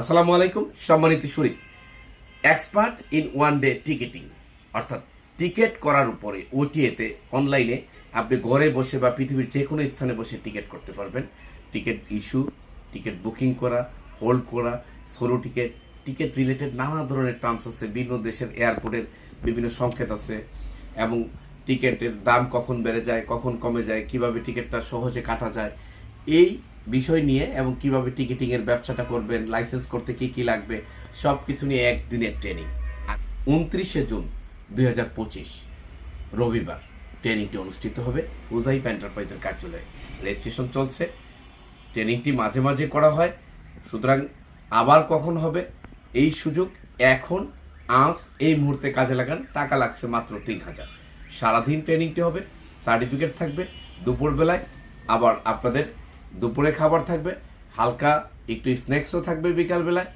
আসসালামু আলাইকুম, সম্মানিত সুরি। Expert in one day ticketing অর্থাৎ টিকিট করার উপরে ওটিএতে, অনলাইনে আপনি ঘরে বসে বা পৃথিবীর যে কোনো স্থানে বসে টিকিট করতে পারবেন। টিকিট ইস্যু, টিকিট বুকিং করা, হোল্ড করা সরু টিকিট টিকিট রিলেটেড নানা ধরনের টার্মস আছে, বিভিন্ন দেশের এয়ারপোর্টের বিভিন্ন সংকেত আছে, এবং টিকিটের দাম কখন বেড়ে যায়, কখন কমে যায়, কীভাবে টিকিটটা সহজে কাটা যায়, এই বিষয় নিয়ে এবং কীভাবে টিকিটিংয়ের ব্যবসাটা করবেন লাইসেন্স করতে কি কি লাগবে সব কিছু নিয়ে একদিনের ট্রেনিং উনত্রিশে জুন দু হাজার পঁচিশ, রবিবার ট্রেনিংটি অনুষ্ঠিত হবে উজাইফ এন্টারপ্রাইজের কার্যালয়ে। রেজিস্ট্রেশন চলছে ট্রেনিংটি মাঝে মাঝে করা হয়, সুতরাং আবার কখন হবে, এই সুযোগ এখন, আজ, এই মুহূর্তে কাজে লাগান, টাকা লাগছে মাত্র তিন হাজার। সারাদিন ট্রেনিংটি হবে সার্টিফিকেট থাকবে, দুপুরবেলায় আবার আপনাদের দুপুরে খাবার থাকবে, হালকা একটু স্ন্যাক্সও থাকবে বিকালবেলায়।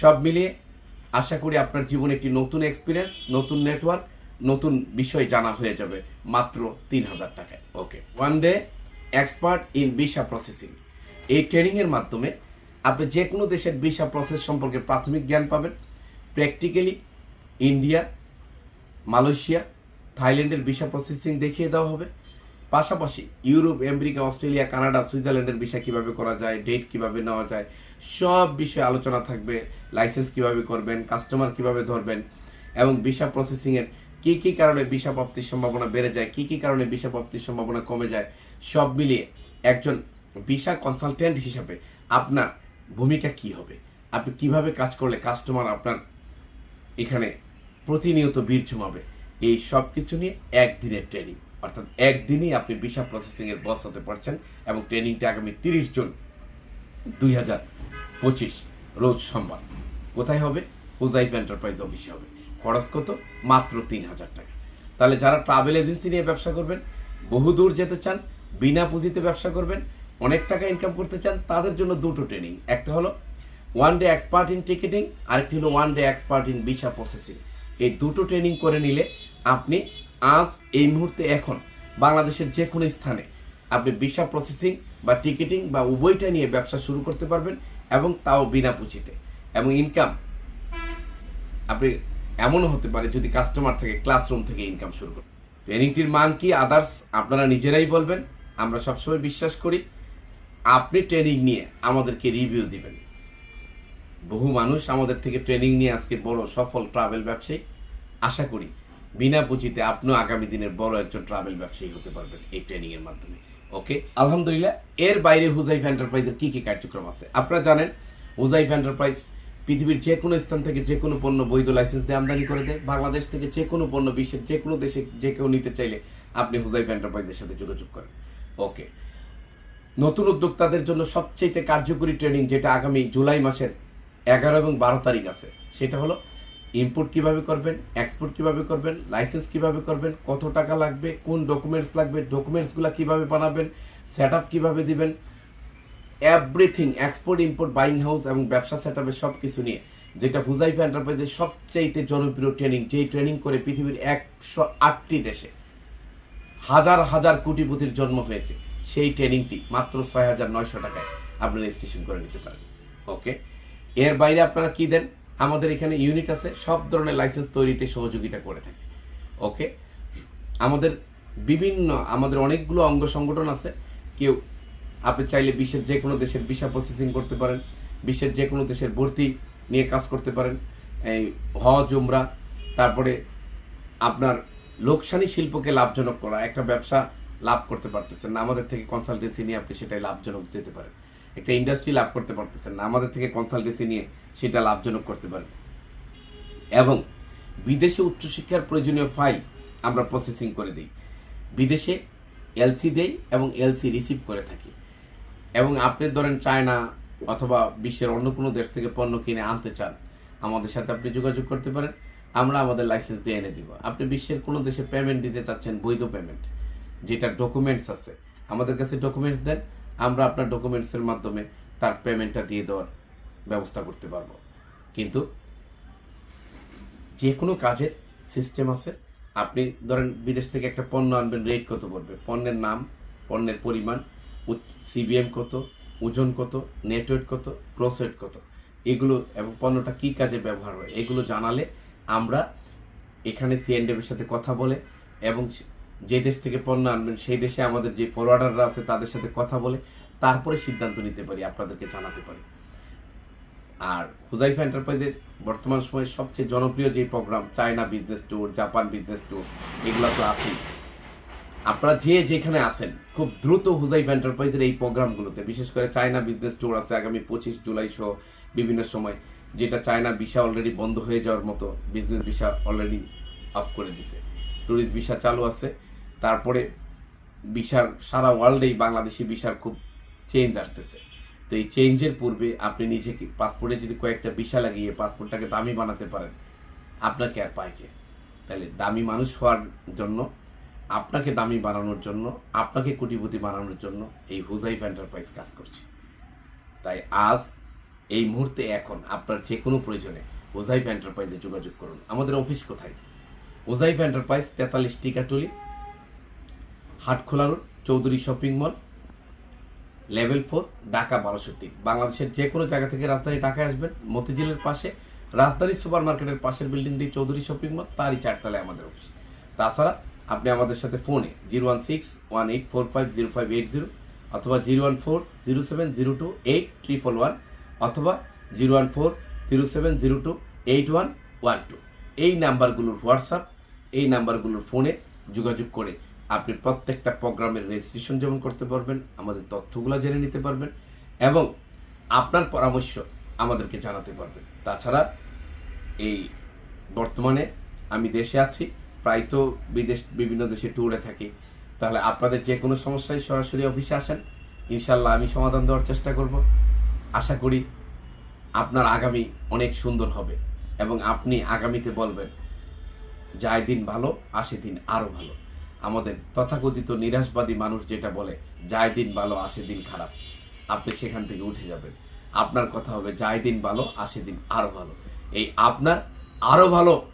সব মিলিয়ে আশা করি আপনার জীবনে একটি নতুন এক্সপিরিয়েন্স নতুন নেটওয়ার্ক নতুন বিষয় জানা হয়ে যাবে মাত্র তিন হাজার টাকায়। Okay one day expert in visa processing এই ট্রেনিংয়ের মাধ্যমে আপনি যে কোনো দেশের ভিসা প্রসেস সম্পর্কে প্রাথমিক জ্ঞান পাবেন। প্র্যাকটিক্যালি ইন্ডিয়া মালয়েশিয়া থাইল্যান্ডের ভিসা প্রসেসিং দেখিয়ে দেওয়া হবে। পাশাপাশি ইউরোপ, আমেরিকা, অস্ট্রেলিয়া, কানাডা, সুইজারল্যান্ডের ভিসা কীভাবে করা যায় ডেট কীভাবে নেওয়া যায়, সব বিষয়ে আলোচনা থাকবে লাইসেন্স কীভাবে করবেন কাস্টমার কীভাবে ধরবেন, এবং ভিসা প্রসেসিংয়ের কী কী কারণে ভিসা প্রাপ্তির সম্ভাবনা বেড়ে যায়, কী কী কারণে ভিসা প্রাপ্তির সম্ভাবনা কমে যায়, সব মিলিয়ে একজন ভিসা কনসালটেন্ট হিসাবে আপনার ভূমিকা কি হবে? আপনি কীভাবে কাজ করলে কাস্টমার আপনার এখানে প্রতিনিয়ত বীর জমাবে? এই সব কিছু নিয়ে একদিনের ট্রেনিং অর্থাৎ একদিনই আপনি ভিসা প্রসেসিংয়ের বস হতে পারছেন এবং ট্রেনিংটা আগামী তিরিশ জুন দুই হাজার পঁচিশ রোজ সোমবার। কোথায় হবে? হুজাইফ এন্টারপ্রাইজ অফিসে হবে। খরচ কত? মাত্র তিন হাজার টাকা। তাহলে যারা ট্রাভেল এজেন্সি নিয়ে ব্যবসা করবেন, বহু দূর যেতে চান, বিনা পুঁজিতে ব্যবসা করবেন, অনেক টাকা ইনকাম করতে চান, তাদের জন্য দুটো ট্রেনিং একটা হলো one day expert in ticketing আরেকটি হলো one day expert in visa processing এই দুটো ট্রেনিং করে নিলে আপনি আজ এই মুহূর্তে এখন বাংলাদেশের যে কোনো স্থানে আপনি ভিসা প্রসেসিং বা টিকিটিং বা উভয়টা নিয়ে ব্যবসা শুরু করতে পারবেন এবং তাও বিনা পুঁজিতে। এবং ইনকাম আপনি এমনও হতে পারে যদি কাস্টমার থেকে ক্লাসরুম থেকে ইনকাম শুরু করেন। ট্রেনিংটির মান কি? আদার্স আপনারা নিজেরাই বলবেন। আমরা সবসময় বিশ্বাস করি, আপনি ট্রেনিং নিয়ে আমাদেরকে রিভিউ দিবেন। বহু মানুষ আমাদের থেকে ট্রেনিং নিয়ে আজকে বড় সফল ট্রাভেল ব্যবসায়ী। আশা করি বিনা পুঁজিতে আপনিও আগামী দিনের বড় একজন ট্রাভেল ব্যবসায়ী হতে পারবেন এই ট্রেনিং এর মাধ্যমে ওকে আলহামদুলিল্লাহ। এর বাইরে হুজাইফ এন্টারপ্রাইজের কি কি কার্যক্রম আছে? আপনারা জানেন হুজাইফ এন্টারপ্রাইজ পৃথিবীর যে কোনো স্থান থেকে যে কোনো পণ্য বৈধ লাইসেন্স দিয়ে আমদানি করে দেয়। বাংলাদেশ থেকে যে কোনো পণ্য বিশ্বের যে কোনো দেশে যে কেউ নিতে চাইলে আপনি হুজাইফ এন্টারপ্রাইজের সাথে যোগাযোগ করেন ওকে নতুন উদ্যোক্তাদের জন্য সবচেয়ে কার্যকরী ট্রেনিং যেটা আগামী জুলাই মাসের এগারো এবং বারো তারিখ আছে সেটা হলো ইম্পোর্ট কীভাবে করবেন এক্সপোর্ট কীভাবে করবেন লাইসেন্স কীভাবে করবেন, কত টাকা লাগবে, কোন ডকুমেন্টস লাগবে ডকুমেন্টসগুলো কীভাবে বানাবেন সেট আপ কীভাবে দিবেন everything export import buying house এবং ব্যবসা সেট আপের সব কিছু নিয়ে। যেটা হুজাইফা এন্টারপ্রাইজের সবচাইতে জনপ্রিয় ট্রেনিং যেই ট্রেনিং করে পৃথিবীর একশো আটটি দেশে হাজার হাজার কোটিপতির জন্ম হয়েছে, সেই ট্রেনিংটি মাত্র ছয় হাজার নয়শো টাকায় আপনি রেজিস্ট্রেশন করে নিতে পারেন ওকে এর বাইরে আপনারা কি দেন? আমাদের এখানে ইউনিট আছে, সব ধরনের লাইসেন্স তৈরিতে সহযোগিতা করে থাকে। ওকে আমাদের বিভিন্ন, আমাদের অনেকগুলো অঙ্গ সংগঠন আছে। কেউ, আপনি চাইলে বিশ্বের যে কোনো দেশের ভিসা প্রসেসিং করতে পারেন, বিশ্বের যে কোনো দেশের ভর্তি নিয়ে কাজ করতে পারেন। এই হজ, উমরা, তারপরে আপনার লোকসানি শিল্পকে লাভজনক করা, একটা ব্যবসা লাভ করতে পারতেছেন না। আমাদের থেকে কনসালটেন্সি নিয়ে আপনি সেটাই লাভজনক যেতে পারেন। একটা ইন্ডাস্ট্রি লাভ করতে পারতেছেন না। আমাদের থেকে কনসালটেন্সি নিয়ে সেটা লাভজনক করতে পারেন। এবং বিদেশে উচ্চশিক্ষার প্রয়োজনীয় ফাইল আমরা প্রসেসিং করে দিই। বিদেশে এলসি দেই এবং এলসি রিসিভ করে থাকি। এবং আপনি ধরেন চায়না অথবা বিশ্বের অন্য কোনো দেশ থেকে পণ্য কিনে আনতে চান, আমাদের সাথে আপনি যোগাযোগ করতে পারেন। আমরা আমাদের লাইসেন্স দিয়ে এনে দিব। আপনি বিশ্বের কোনো দেশে পেমেন্ট দিতে চাচ্ছেন বৈধ পেমেন্ট যেটা ডকুমেন্টস আছে। আমাদের কাছে ডকুমেন্টস দেন আমরা আপনার ডকুমেন্টসের মাধ্যমে তার পেমেন্টটা দিয়ে দেওয়ার ব্যবস্থা করতে পারব। কিন্তু যে কোনো কাজের সিস্টেম আছে, আপনি ধরেন বিদেশ থেকে একটা পণ্য আনবেন রেট কত পড়বে? পণ্যের নাম, পণ্যের পরিমাণ সিবিএম কত, ওজন কত নেটওয়েট কত প্রসেট কত, এগুলো এবং পণ্যটা কী কাজে ব্যবহার হয়, এগুলো জানালে আমরা এখানে সিএনডেবের সাথে কথা বলে এবং যে দেশ থেকে পণ্য আনবেন, সেই দেশে আমাদের যে ফরওয়ার্ডাররা আছে তাদের সাথে কথা বলে তারপরে সিদ্ধান্ত নিতে পারি, আপনাদেরকে জানাতে পারি। আর হুজাইফা এন্টারপ্রাইজের বর্তমান সময়ে সবচেয়ে জনপ্রিয় যে program China business tour Japan business tour এগুলো তো আছেই। আপনারা যে যেখানে আছেন, খুব দ্রুত হুজাইফ এন্টারপ্রাইজের এই প্রোগ্রামগুলোতে বিশেষ করে চায়না বিজনেস ট্যুর আছে আগামী পঁচিশ জুলাই সহ বিভিন্ন সময়, যেটা চায়না ভিসা অলরেডি বন্ধ হয়ে যাওয়ার মতো বিজনেস ভিসা অলরেডি অফ করে দিছে। ট্যুরিস্ট ভিসা চালু আছে। তারপরে ভিসার সারা ওয়ার্ল্ডেই বাংলাদেশি ভিসার খুব চেঞ্জ আসতেছে। তো এই চেঞ্জের পূর্বে আপনি নিজেকে পাসপোর্টে যদি কয়েকটা ভিসা লাগিয়ে পাসপোর্টটাকে দামি বানাতে পারেন, আপনাকে আর পায় কে? তাহলে দামি মানুষ হওয়ার জন্য, আপনাকে দামি বানানোর জন্য, আপনাকে কোটিপতি বানানোর জন্য এই হুজাইফ এন্টারপ্রাইজ কাজ করছে। তাই আজ এই মুহূর্তে এখন আপনার যে কোনো প্রয়োজনে ওজাইফ এন্টারপ্রাইজে যোগাযোগ করুন। আমাদের অফিস কোথায়? ওজাইফ এন্টারপ্রাইজ তেতাল্লিশ Tikatuli Hatkhola road, Chowdhury shopping mall, level four, Dhaka বারোশো তিন। বাংলাদেশের যে কোনো জায়গা থেকে রাজধানী ঢাকায় আসবেন, মতিঝিলের পাশে, রাজধানী সুপার মার্কেটের পাশের বিল্ডিংটি চৌধুরী শপিং মল, তারই চারতলায় আমাদের অফিস। তাছাড়া আপনি আমাদের সাথে ফোনে zero one six one eight four five zero five eight zero অথবা zero one four zero seven zero two eight triple one অথবা zero one four zero seven zero two eight one one two. এই নাম্বারগুলোর WhatsApp এই নাম্বারগুলোর ফোনে যোগাযোগ করে আপনি প্রত্যেকটা প্রোগ্রামের রেজিস্ট্রেশন যেমন করতে পারবেন, আমাদের তথ্যগুলো জেনে নিতে পারবেন এবং আপনার পরামর্শ আমাদেরকে জানাতে পারবেন। তাছাড়া এই বর্তমানে আমি দেশে আছি, প্রায় তো বিদেশ, বিভিন্ন দেশে ট্যুরে থাকি। তাহলে আপনাদের যে কোনো সমস্যায় সরাসরি অফিসে আসেন ইনশাল্লাহ আমি সমাধান দেওয়ার চেষ্টা করব। আশা করি আপনার আগামী অনেক সুন্দর হবে এবং আপনি আগামীতে বলবেন যায় দিন ভালো, আসে দিন আরও ভালো। আমাদের তথাকথিত নিরাশবাদী মানুষ যেটা বলে যায় দিন ভালো, আসে দিন খারাপ। আপনি সেখান থেকে উঠে যাবেন। আপনার কথা হবে যায় দিন ভালো, আসে দিন আরও ভালো। এই আপনার আরও ভালো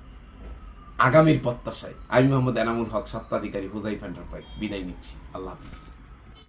আগামীর প্রত্যাশায়। আমি মোহাম্মদ এনামুল হক সত্ত্বাধিকারী হুজাইফ এন্টারপ্রাইজ বিদায় নিচ্ছি। আল্লাহ হাফিজ।